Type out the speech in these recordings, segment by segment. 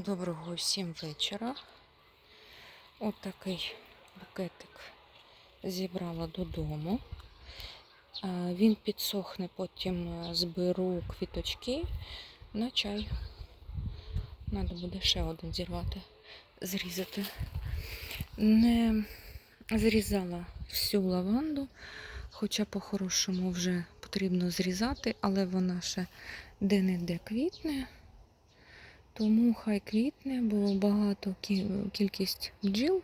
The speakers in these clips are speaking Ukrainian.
Доброго всім вечора. От такий букетик зібрала додому. Він підсохне, потім е, зберу квіточки на чай. Треба буде ще один зірвати, зрізати. Не зрізала всю лаванду, хоча по-хорошому вже потрібно зрізати, але вона ще де-не-де квітне. Тому хай квітне, бо багато кількість бджіл,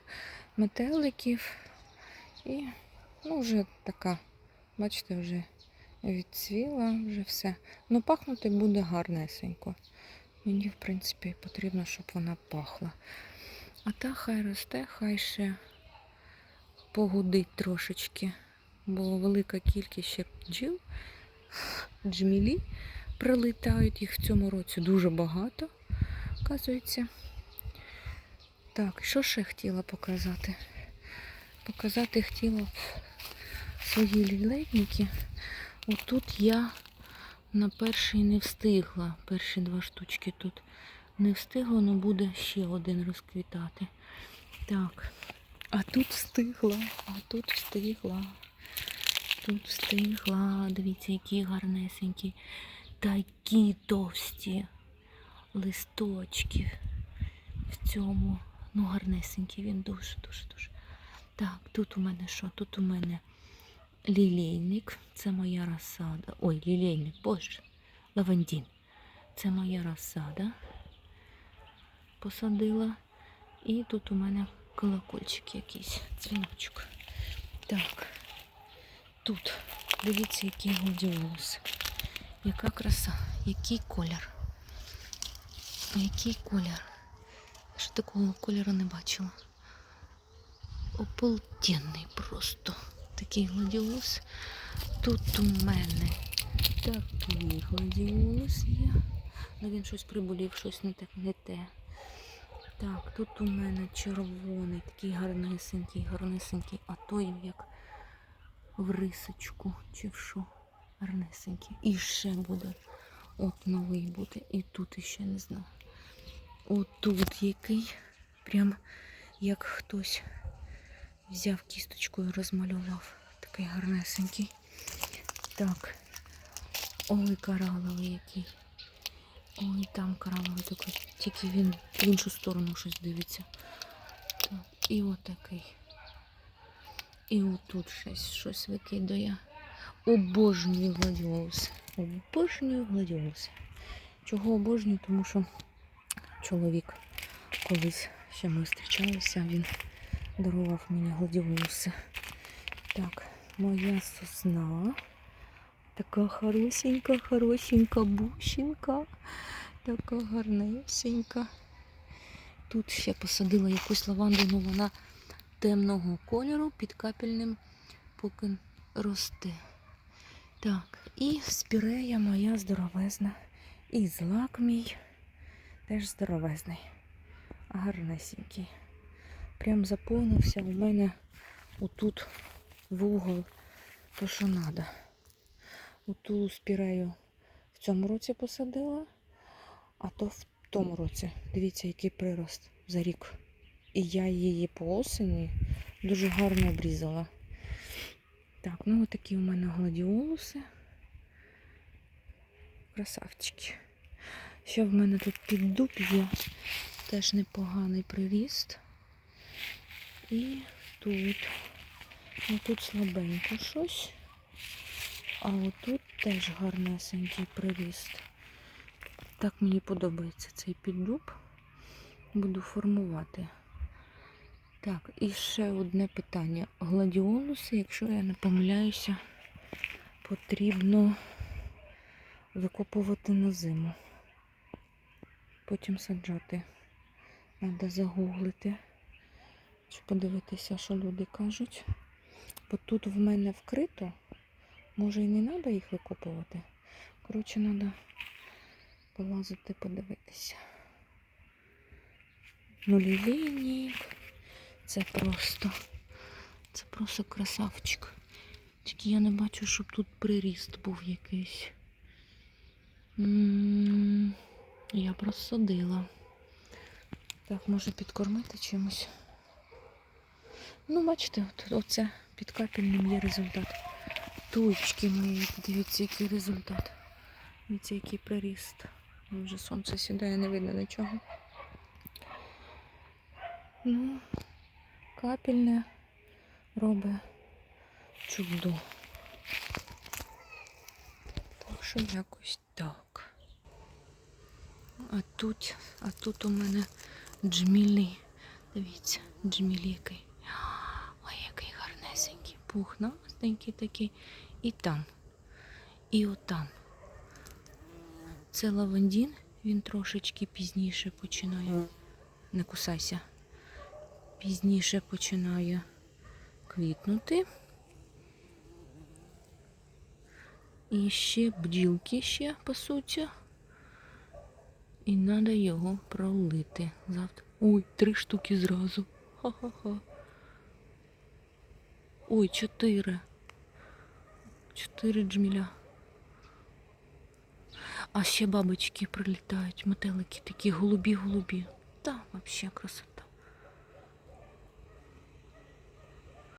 метеликів. І ну, вже така, бачите, вже відцвіла, вже все. Ну, пахнути буде гарнесенько. Мені, в принципі, потрібно, щоб вона пахла. А та хай росте, хай ще погудить трошечки, бо велика кількість ще бджіл, джмілі прилітають, їх в цьому році дуже багато оказується. Так, що ще хотіла показати? Показати хотіла свої лілейники. Отут я на перший не встигла. Перші два штучки тут не встигла, але буде ще один розквітати. Так. А тут встигла, а тут встигла. Тут встигла. Дивіться, які гарнесенькі. Такі товсті листочків в цьому. Ну, гарнесенький він дуже, дуже, дуже. Так, тут у мене що? Тут у мене лілейник. Це моя розсада. Ой, лілейник, боже, лавандін. Це моя розсада. Посадила. І тут у мене колокольчик якийсь, дзвіночок. Так, тут, дивіться, який гладіолус. Яка краса, який колір. Який колір? Ще такого кольору не бачила. Ополтенний просто. Такий гладіолус. Тут у мене такий гладіолус є. Ну він щось приболів, щось не, так, не те. Так, тут у мене червоний, такий гарнесенький, гарнесенький, а той як в рисочку чи в що. Гарнесенький. І ще буде. От новий буде. І тут іще не знаю. Отут який. Прям як хтось взяв кісточкою, розмалював. Такий гарнесенький. Так. Ой, кораловий який. Ой, там кораловий такий. Тільки він в іншу сторону щось дивиться. Так. І отакий. І отут щось, щось викидає. Обожнюю гладіолуси. Обожнюю гладіолуси. Чого обожнюю? Тому що чоловік колись ще ми зустрічалися, він дарував мені гладіолуси. Так, моя сосна. Така хорошенька, хорошенька бущенька. Така гарнесенька. Тут ще посадила якусь лаванду, але вона темного кольору під капельним, поки росте. Так, і спірея моя здоровезна. І злак мій теж здоровезний. Гарнесенький. Прям заповнився у мене отут вугол, то що треба. Оту спірею в цьому році посадила, а то в тому році. Дивіться, який прирост за рік. І я її по осені дуже гарно обрізала. Так, ну отакі у мене гладіолуси. Красавчики. Ще в мене тут піддуб є. Теж непоганий приріст. І тут. Ну тут слабенько щось. А отут теж гарнесенький приріст. Так мені подобається цей піддуб. Буду формувати. Так, і ще одне питання. Гладіолуси, якщо я не помиляюся, потрібно викопувати на зиму. Потім саджати. Треба загуглити, чи подивитися, що люди кажуть. Бо тут в мене вкрито. Може і не треба їх викопувати. Коротше, треба полазити, подивитися. Нулівійник. Це просто, це просто красавчик. Тільки я не бачу, щоб тут приріст був якийсь. Я просадила. Так, може підкормити чимось. Ну, бачите, от, оце під капельним є результат. Тучки мої, подивіться, який результат. Дивіться, який приріст. Вже сонце сідає, не видно нічого. Ну, капельне робить чудо. Так що якось так. А тут, а тут у мене джмілі. Дивіться, джміль який. Ой, який гарнесенький. Пухнастенький такий. І там. І отам. Це лавандін, він трошечки пізніше починає. Не кусайся. Пізніше починає квітнути. І ще бджілки ще пасуться. І треба його пролити завтра. Ой, три штуки зразу. Ха-ха-ха. Ой, чотири. Чотири джміля. А ще бабочки прилітають, метелики такі голубі-голубі. Та, взагалі красота.